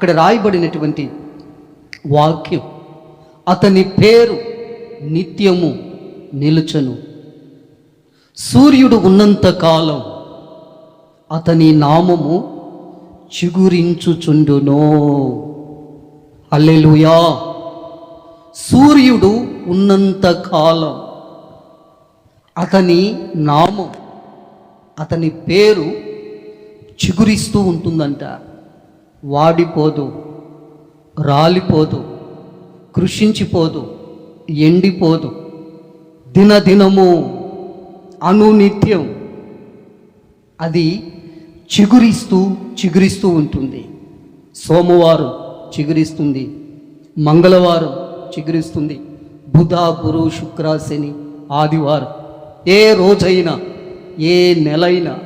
అక్కడ రాయబడినటువంటి వాక్యం అతని పేరు నిత్యము నిలుచను. సూర్యుడు ఉన్నంత కాలం అతని నామము చిగురించుచుండునో. అల్లెలుయా సూర్యుడు ఉన్నంత కాలం అతని నామం అతని పేరు చిగురిస్తూ ఉంటుందంట. వాడిపోదు రాలిపోదు కృషించిపోదు ఎండిపోదు. దినదినము అనునిత్యం. అది చిగురిస్తూ చిగురిస్తూ ఉంటుంది. సోమవారం చిగురిస్తుంది. మంగళవారం చిగురిస్తుంది. బుధ గురు శుక్ర శని ఆదివారం. ఏ రోజైనా ఏ నెలైనా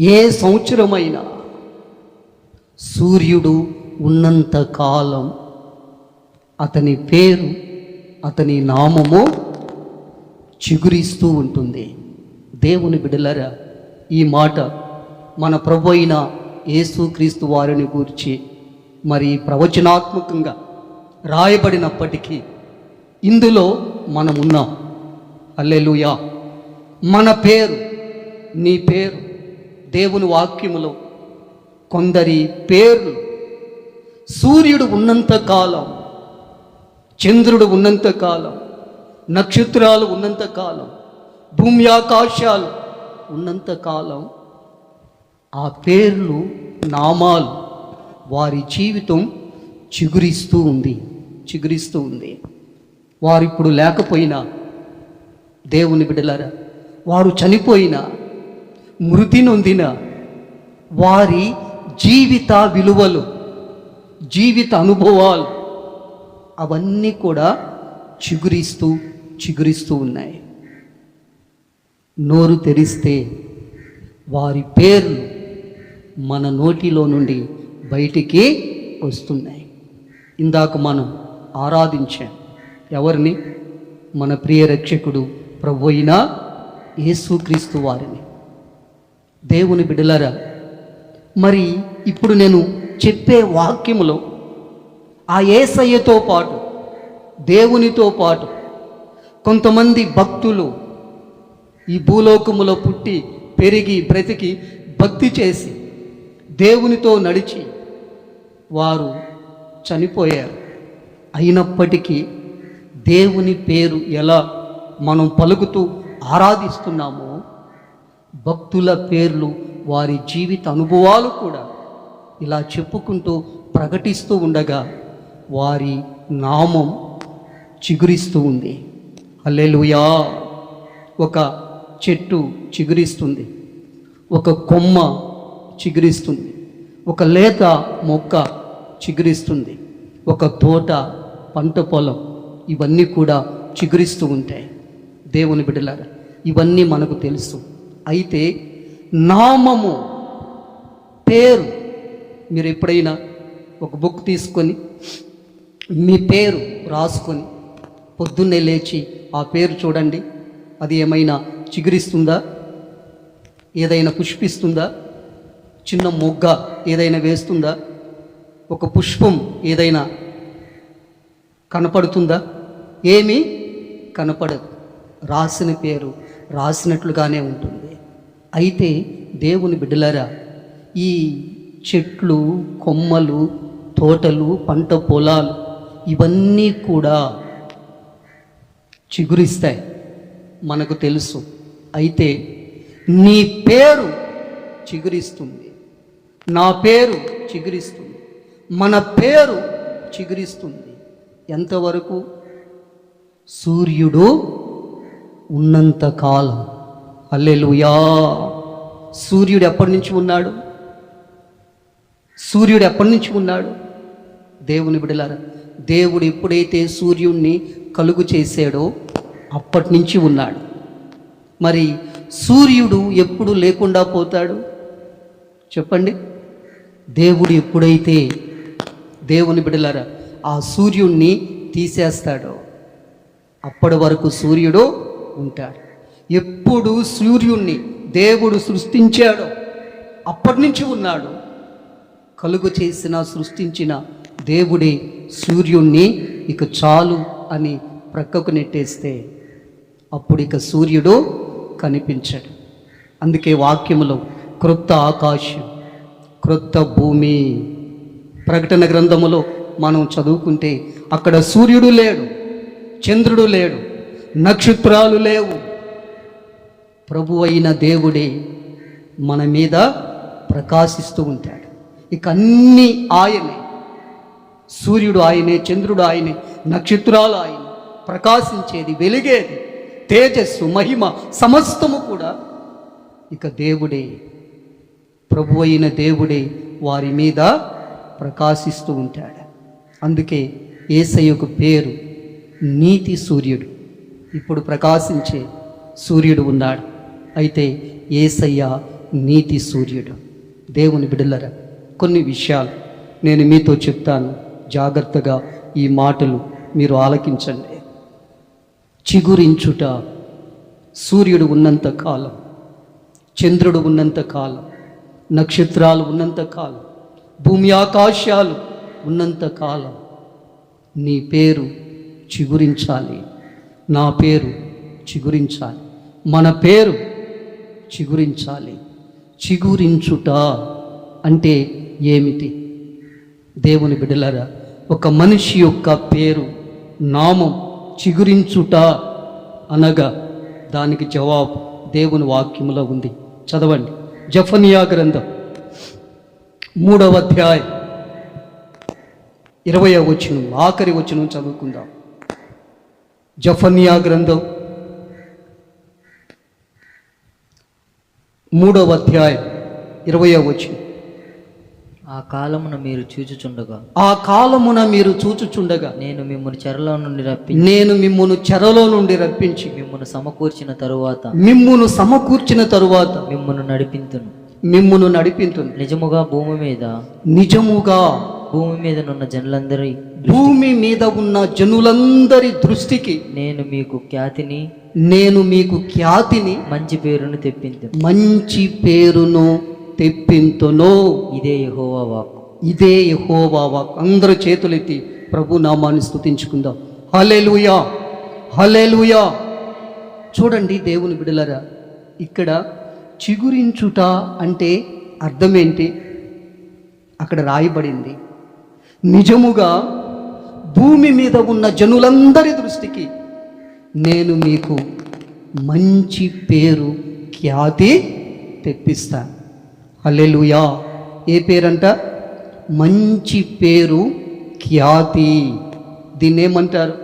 ఏ సంవత్సరమైనా సూర్యుడు ఉన్నంత కాలం అతని పేరు అతని నామము చిగురిస్తూ ఉంటుంది. దేవుని బిడలరా ఈ మాట మన ప్రభు అయిన యేసుక్రీస్తు వారిని గూర్చి మరి ప్రవచనాత్మకంగా రాయబడినప్పటికీ ఇందులో మనం ఉన్నాం అల్లెలుయా మన పేరు నీ పేరు దేవుని వాక్యములో కొందరి పేర్లు. సూర్యుడు ఉన్నంత కాలం చంద్రుడు ఉన్నంత కాలం నక్షత్రాలు ఉన్నంత కాలం భూమి ఆకాశాలు ఉన్నంత కాలం. ఆ పేర్లు నామాలు వారి జీవితం చిగురిస్తూ ఉంది చిగురిస్తూ ఉంది. వారు ఇప్పుడు లేకపోయినా దేవుని బిడలారా వారు చనిపోయినా మృతి నొందిన వారి జీవిత విలువలు జీవిత అనుభవాలు అవన్నీ కూడా చిగురిస్తూ చిగురిస్తూ ఉన్నాయి. నోరు తెరిస్తే వారి పేర్లు మన నోటిలో నుండి బయటికి వస్తున్నాయి. ఇందాక మనం ఆరాధించాం ఎవరిని? మన ప్రియ రక్షకుడు ప్రభు అయిన యేసుక్రీస్తు వారిని. దేవుని బిడలరా మరి ఇప్పుడు నేను చెప్పే వాక్యములో ఆ ఏసయ్యతో పాటు దేవునితో పాటు కొంతమంది భక్తులు ఈ భూలోకములో పుట్టి పెరిగి బ్రతికి భక్తి చేసి దేవునితో నడిచి వారు చనిపోయారు. అయినప్పటికీ దేవుని పేరు ఎలా మనం పలుకుతూ ఆరాధిస్తున్నామో భక్తుల పేర్లు వారి జీవిత అనుభవాలు కూడా ఇలా చెప్పుకుంటూ ప్రకటిస్తూ ఉండగా వారి నామం చిగురిస్తూ ఉంది. అల్లెలుయా ఒక చెట్టు చిగురిస్తుంది. ఒక కొమ్మ చిగురిస్తుంది. ఒక లేత మొక్క చిగురిస్తుంది. ఒక తోట పంట పొలం ఇవన్నీ కూడా చిగురిస్తూ ఉంటాయి. దేవుని బిడ్డలారా ఇవన్నీ మనకు తెలుసు. అయితే నామము పేరు. మీరు ఎప్పుడైనా ఒక బుక్ తీసుకొని మీ పేరు రాసుకొని పొద్దున్నే లేచి ఆ పేరు చూడండి. అది ఏమైనా చిగురిస్తుందా? ఏదైనా పుష్పిస్తుందా? చిన్న మొగ్గ ఏదైనా వేస్తుందా? ఒక పుష్పం ఏదైనా కనపడుతుందా? ఏమీ కనపడదు. రాసిన పేరు రాసినట్లుగానే ఉంటుంది. అయితే దేవుని బిడ్డలారా ఈ చెట్లు కొమ్మలు తోటలు పంట పొలాలు ఇవన్నీ కూడా చిగురిస్తాయి. మనకు తెలుసు. అయితే నీ పేరు చిగురిస్తుంది. నా పేరు చిగురిస్తుంది. మన పేరు చిగురిస్తుంది. ఎంతవరకు? సూర్యుడు ఉన్నంత కాలం. అల్లెలుయా సూర్యుడు ఎప్పటి నుంచి ఉన్నాడు? సూర్యుడు ఎప్పటి నుంచి ఉన్నాడు? దేవుని బిడలారా దేవుడు ఎప్పుడైతే సూర్యుణ్ణి కలుగు చేశాడో అప్పటి నుంచి ఉన్నాడు. మరి సూర్యుడు ఎప్పుడు లేకుండా పోతాడు? చెప్పండి. దేవుడు ఎప్పుడైతే దేవుని బిడలారా ఆ సూర్యుణ్ణి తీసేస్తాడో అప్పటి వరకు సూర్యుడు ఉంటాడు. ఎప్పుడు సూర్యుణ్ణి దేవుడు సృష్టించాడో. అప్పటి నుంచి ఉన్నాడు. కలుగు చేసిన సృష్టించిన దేవుడే సూర్యుణ్ణి ఇక చాలు అని ప్రక్కకు నెట్టేస్తే అప్పుడు ఇక సూర్యుడు కనిపించడు. అందుకే వాక్యములో క్రొత్త ఆకాశం క్రొత్త భూమి ప్రకటన గ్రంథములో మనం చదువుకుంటే అక్కడ సూర్యుడు లేడు చంద్రుడు లేడు నక్షత్రాలు లేవు. ప్రభు అయిన దేవుడే మన మీద ప్రకాశిస్తూ ఉంటాడు. ఇక అన్నీ ఆయనే. సూర్యుడు ఆయనే చంద్రుడు ఆయనే నక్షత్రాలు ఆయన. ప్రకాశించేది వెలిగేది తేజస్సు మహిమ సమస్తము కూడా ఇక దేవుడే. ప్రభు అయిన దేవుడే వారి మీద ప్రకాశిస్తూ ఉంటాడు. అందుకే ఏసయ్యకు పేరు నీతి సూర్యుడు. ఇప్పుడు ప్రకాశించే సూర్యుడు ఉన్నాడు. అయితే ఏసయ్య నీతి సూర్యుడు. దేవుని బిడలర కొన్ని విషయాలు నేను మీతో చెప్తాను. జాగ్రత్తగా ఈ మాటలు మీరు ఆలకించండి. చిగురించుట సూర్యుడు ఉన్నంత కాలం చంద్రుడు ఉన్నంత కాలం నక్షత్రాలు ఉన్నంత కాలం భూమి ఆకాశాలు ఉన్నంత కాలం నీ పేరు చిగురించాలి. నా పేరు చిగురించాలి. మన పేరు చిగురించాలి. చిగురించుట అంటే ఏమిటి? దేవుని బిడలరా ఒక మనిషి యొక్క పేరు నామం చిగురించుట అనగా దానికి జవాబు దేవుని వాక్యములో ఉంది. చదవండి. జఫనియా గ్రంథం మూడవ అధ్యాయం ఇరవై వచ్చిన ఆఖరి వచ్చిన చదువుకుందాం. జఫనియా గ్రంథం మూడవ అధ్యాయం ఇరవై వచనం. ఆ కాలమున మీరు చూచుచుండగా. ఆ కాలమున మీరు చూచుచుండగా. నేను మిమ్మల్ని చెరలో నుండి రప్పించి. నేను మిమ్మును చెరలో నుండి రప్పించి. మిమ్మల్ని సమకూర్చిన తరువాత. మిమ్మును సమకూర్చిన తరువాత. మిమ్మల్ని నడిపింతును. మిమ్మును నడిపింతును. నిజముగా భూమి మీద. నిజముగా భూమి మీద నున్న జనులందరి భూమి మీద ఉన్న జనులందరి దృష్టికి నేను మీకు ఖ్యాతిని నేను మీకు ఖ్యాతిని మంచి పేరును తెప్పింతును. మంచి పేరును తెప్పింతును. ఇదే యెహోవా వాక్కు. ఇదే యెహోవా వాక్ అందరూ చేతులెత్తి ప్రభు నామాన్ని స్తుతించుకుందాం. హల్లెలూయా! హల్లెలూయా! చూడండి దేవుని బిడలరా ఇక్కడ చిగురించుట అంటే అర్థం ఏంటి అక్కడ రాయబడింది నిజముగా భూమి మీద ఉన్న జనులందరి దృష్టికి నేను మీకు మంచి పేరు ఖ్యాతి తెప్పిస్తాను. అల్లెలుయా ఏ పేరంట? మంచి పేరు ఖ్యాతి. దీన్ని ఏమంటారు?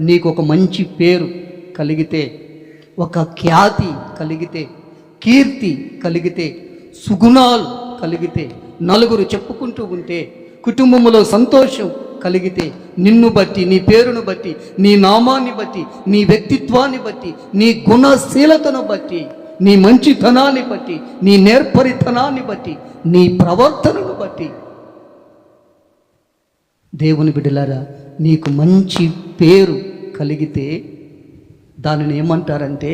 నీకు ఒక మంచి పేరు కలిగితే ఒక ఖ్యాతి కలిగితే కీర్తి కలిగితే సుగుణాలు కలిగితే నలుగురు చెప్పుకుంటూ ఉంటే కుటుంబంలో సంతోషం కలిగితే నిన్ను బట్టి నీ పేరును బట్టి నీ నామాన్ని బట్టి నీ వ్యక్తిత్వాన్ని బట్టి నీ గుణశీలతను బట్టి నీ మంచితనాన్ని బట్టి నీ నేర్పరితనాన్ని బట్టి నీ ప్రవర్తనను బట్టి. దేవుని బిడ్డలారా నీకు మంచి పేరు కలిగితే దానిని ఏమంటారంటే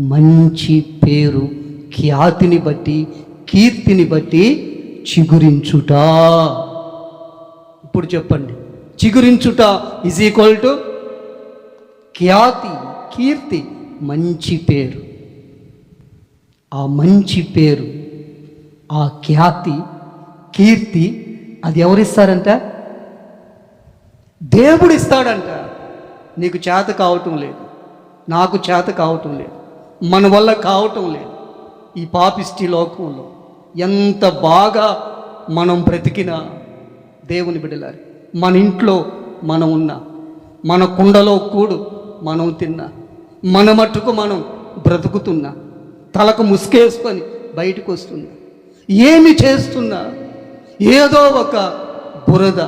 మంచి పేరు ఖ్యాతిని బట్టి కీర్తిని బట్టి చిగురించుట. ఇప్పుడు చెప్పండి. చిగురించుట ఈజ్ ఈక్వల్ టు ఖ్యాతి కీర్తి మంచి పేరు. ఆ మంచి పేరు ఆ ఖ్యాతి కీర్తి అది ఎవరిస్తారంట? దేవుడు ఇస్తాడంట నీకు చేత కావటం లేదు. నాకు చేత కావటం లేదు. మన వల్ల కావటం లేదు. ఈ పాపిష్టి లోకంలో ఎంత బాగా మనం బ్రతికినా దేవుని బిడలారి మన ఇంట్లో మనం ఉన్నా మన కుండలో కూడు మనం తిన్నా మన మట్టుకు మనం బ్రతుకుతున్నా తలకు ముసుకేసుకొని బయటకు వస్తున్నా ఏమి చేస్తున్నా ఏదో ఒక బురద